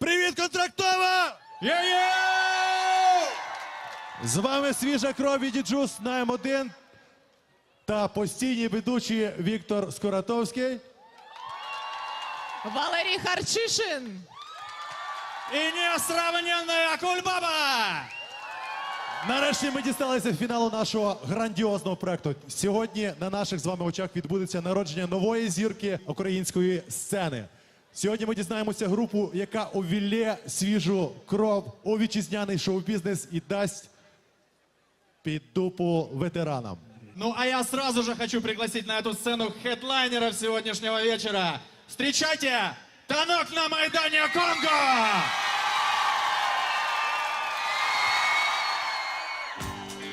Привіт, контрактова! Є-є! З вами свіжа кров від діджус на М1 та постійні ведучі Віктор Скоротовський. Валерій Харчишин. І неосравненна Кульбаба! Нарешті ми дісталися фіналу нашого грандіозного проекту. Сьогодні на наших з вами очах відбудеться народження нової зірки української сцени. Сьогодні ми дізнаємося групу, яка овілє свіжу кров у вітчизняний шоу-бізнес і дасть під дупу ветеранам. Ну а я сразу же хочу пригласити на эту сцену хедлайнеров сегодняшнего вечера. Встречайте! Танок на майдані Конго!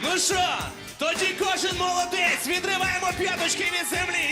Ну що, тоді кожен молодець відриваємо п'яточки від землі.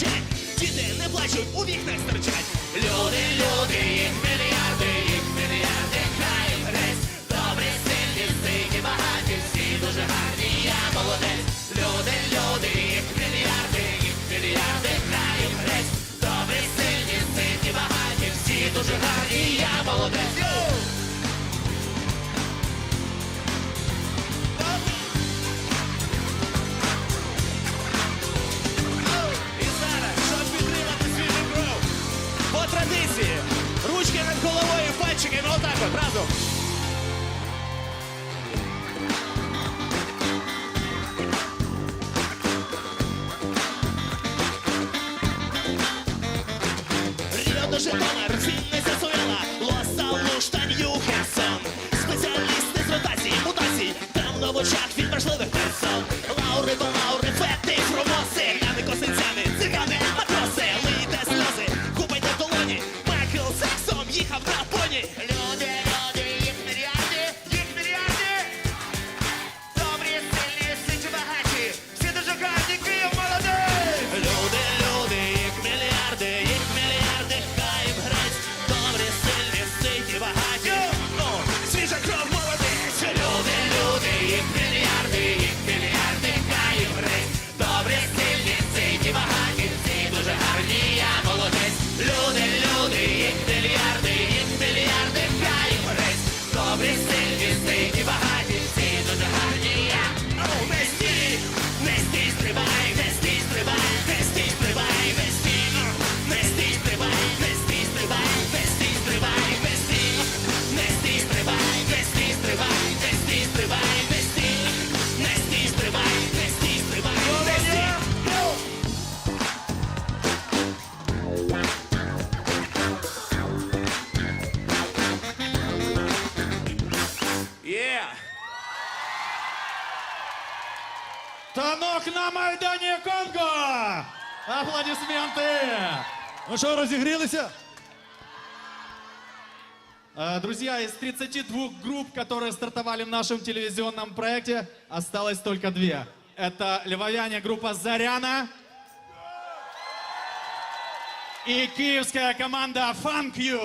кричать, діти не плачуть, у вікнах стерчать. Люди, люди, їх не Танок на Майдане Конго! Аплодисменты. Ну що, розігрілися? Друзья, из 32 групп, которые стартовали в нашем телевизионном проекте, осталось только две. Это львовяне группа «Заряна» и киевская команда «Фанк Ю».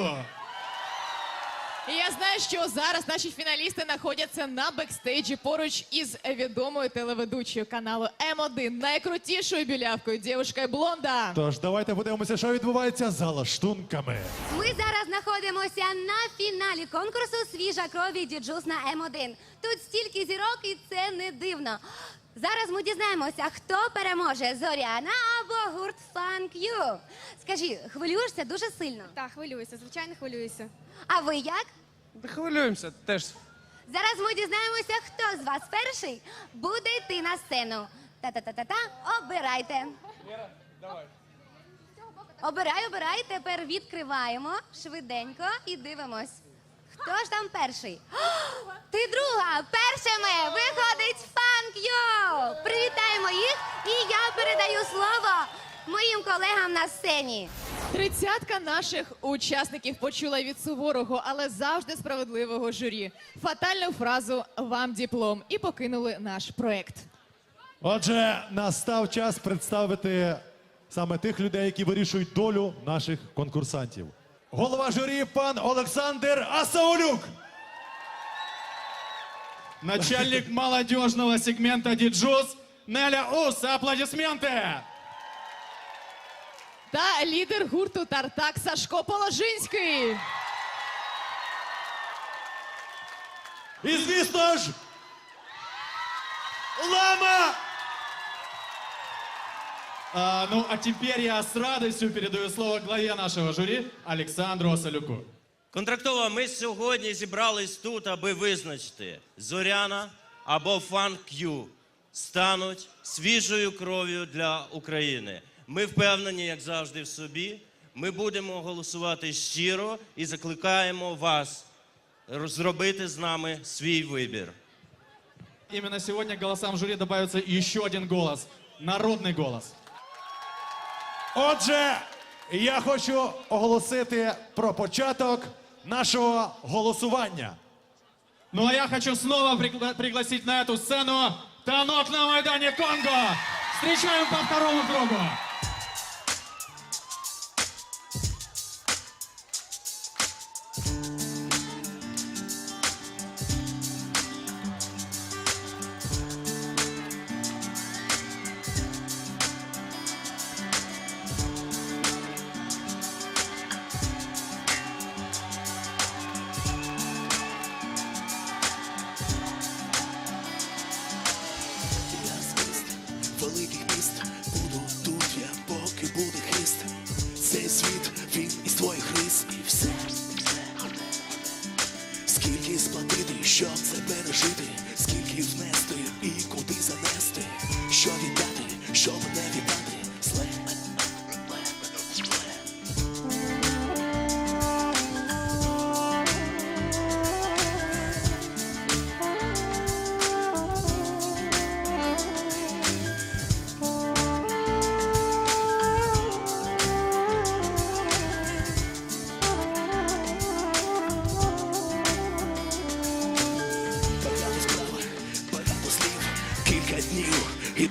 І я знаю, що зараз наші фіналісти знаходяться на бекстейджі поруч із відомою телеведучою каналу М1, найкрутішою білявкою, дівчинкою Блонда. Тож давайте подивимося, що відбувається за лаштунками. Ми зараз знаходимося на фіналі конкурсу Свіжа кров від діджус на М1. Тут стільки зірок, і це не дивно. Зараз ми дізнаємося, хто переможе Зоряна або гурт Funk You. Скажи, хвилюєшся дуже сильно. Так, хвилююся, звичайно хвилююся. А ви як? Хвилюємося теж. Зараз ми дізнаємося, хто з вас перший буде йти на сцену. Та-та-та-та-та, обирайте. Давай Обирай, обирай. Тепер відкриваємо швиденько і дивимось. Хто ж там перший? О, ти друга! Першими виходить Фанк Йо! Привітаємо їх! І я передаю слово моїм колегам на сцені. Тридцятка наших учасників почула від суворого, але завжди справедливого журі. Фатальну фразу вам диплом і покинули наш проект. Отже, настав час представити саме тих людей, які вирішують долю наших конкурсантів. Голова журі пан Олександр Асаулюк. Начальник молодежного сегмента Диджус Неля Ус. Аплодисменты! Та лідер гурту Тартак Сашко Положинський. І звісно ж, лама! А, ну, а теперь я с радостью передаю слово главе нашего жюри Александру Осалюку. Контрактова, ми сьогодні зібрались тут, аби визначити Зоряна або Фан К'ю стануть свіжою кров'ю для України. Ми впевнені, як завжди, в собі. Ми будемо голосувати щиро і закликаємо вас зробити з нами свій вибір. Именно сегодня голосам жюри добавится еще один голос. Народный голос. Отже, я хочу оголосити про початок нашого голосування. Ну а я хочу снова пригла- на эту сцену Танок на Майдане Конго. Встречаем по второму кругу.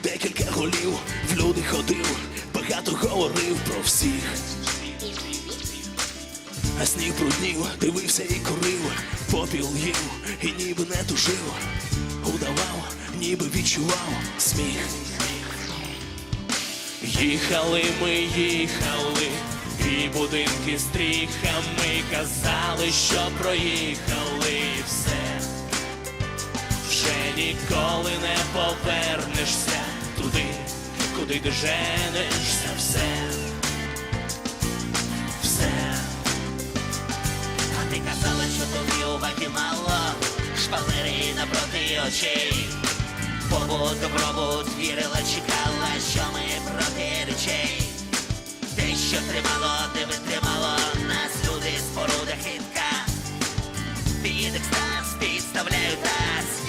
Декілька голів. В люди ходив, багато говорив про всіх. А сніг бруднів, дивився і курив, попіл їв і ніби не тужив. Удавав, ніби відчував сміх. Їхали ми, їхали, і будинки стріхами казали, що проїхали і все вже ніколи не повернешся туди, куди ти женишся все, все. А ти казала, що тобі уваги мало, шпалери напроти очей. Побут, добробут, вірила, чекала, що ми проти речей. Те, що тримало, ти витримало нас люди споруда хитка. Під екстаз підставляють нас.